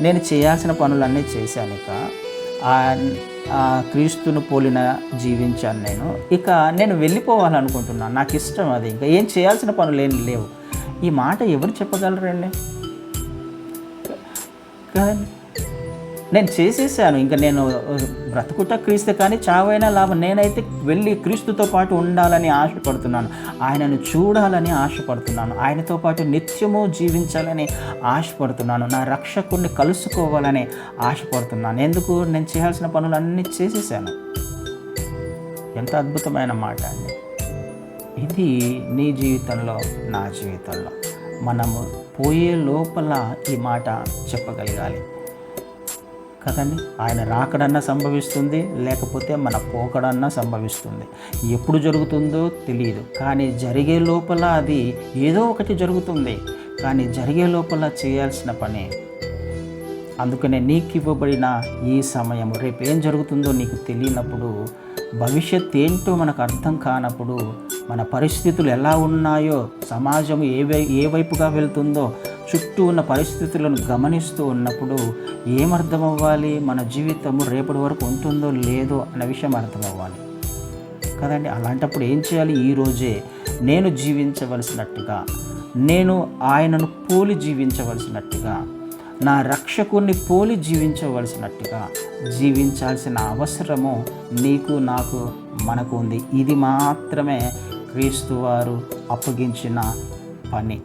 నేను చేయాల్సిన పనులన్నీ చేశాను ఇక. ఆ- క్రీస్తును పోలిన జీవించాను నేను. ఇక నేను వెళ్ళిపోవాలనుకుంటున్నాను నాకు ఇష్టం అది ఇంకా. ఏం చేయాల్సిన పనులు ఏం లేవు. ఈ మాట ఎవరు చెప్పగలరండి? కానీ నేను చేసేసాను. ఇంకా నేను బ్రతుకుట క్రీస్తు కానీ చావైనా లాభం. నేనైతే వెళ్ళి క్రీస్తుతో పాటు ఉండాలని ఆశపడుతున్నాను. ఆయనను చూడాలని ఆశపడుతున్నాను. ఆయనతో పాటు నిత్యము జీవించాలని ఆశపడుతున్నాను. నా రక్షకుడిని కలుసుకోవాలని ఆశపడుతున్నాను. ఎందుకు? నేను చేయాల్సిన పనులన్నీ చేసేసాను. ఎంత అద్భుతమైన మాట అండి. ఇది నీ జీవితంలో నా జీవితంలో. మనము పోయే లోపల ఈ మాట చెప్పగలగాలి. కదండి? ఆయన రాకడన్నా సంభవిస్తుంది లేకపోతే మన పోకడన్నా సంభవిస్తుంది. ఎప్పుడు జరుగుతుందో తెలియదు కానీ జరిగే లోపల అది ఏదో ఒకటి జరుగుతుంది. కానీ జరిగే లోపల చేయాల్సిన పని అందుకనే నీకు ఇవ్వబడిన ఈ సమయం రేపు ఏం జరుగుతుందో నీకు తెలియనప్పుడు భవిష్యత్ ఏంటో మనకు అర్థం కానప్పుడు మన పరిస్థితులు ఎలా ఉన్నాయో సమాజం ఏ ఏ వైపుగా వెళ్తుందో చుట్టూ ఉన్న పరిస్థితులను గమనిస్తూ ఉన్నప్పుడు ఏమర్థం అవ్వాలి మన జీవితము రేపటి వరకు ఉంటుందో లేదో అనే విషయం అర్థం అవ్వాలి కదండి? అలాంటప్పుడు ఏం చేయాలి? ఈరోజే నేను జీవించవలసినట్టుగా నేను ఆయనను పోలి జీవించవలసినట్టుగా నా రక్షకుణ్ణి పోలి జీవించవలసినట్టుగా జీవించాల్సిన అవసరము నీకు నాకు మనకు ఉంది. ఇది మాత్రమే క్రీస్తు వారు అప్పగించిన పని.